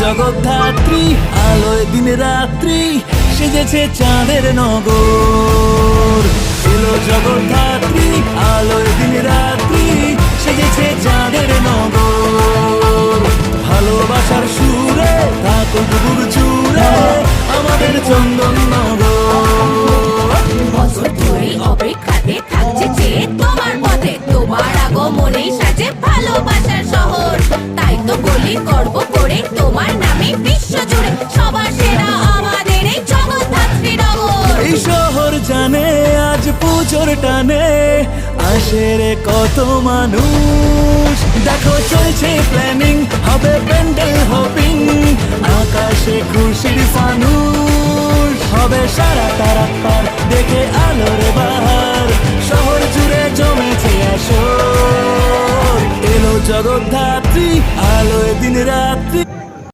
জগদ্ধাত্রী, আলোয় দিন রাত্রি সেজেছে চাঁদের নগর। এলো জগদ্ধাত্রী, আলোয় দিন রাত্রি সেজেছে চাঁদের নগর। ভালোবাসার সুরে থাকুক বুক চুরে আমাদের চন্দন নগর। বছর ধরে অপেক্ষাতে থাকছে যে তোমার পথে, তোমার আগমনেই সাজে ভালোবাসার শহর। তাই তো বলি গর্ব নজর টানে, আসে রে কত মানুষ। দেখো, চলছে প্ল্যানিং হবে প্যান্ডেল হপিং আকাশে খুশির ফানুষ হবে সারা তারা পার দেখে আলোর বাহার। শহর জুড়ে জমেছে আসো এলো জগদ্ধাত্রী, আলোয় দিন রাত্রি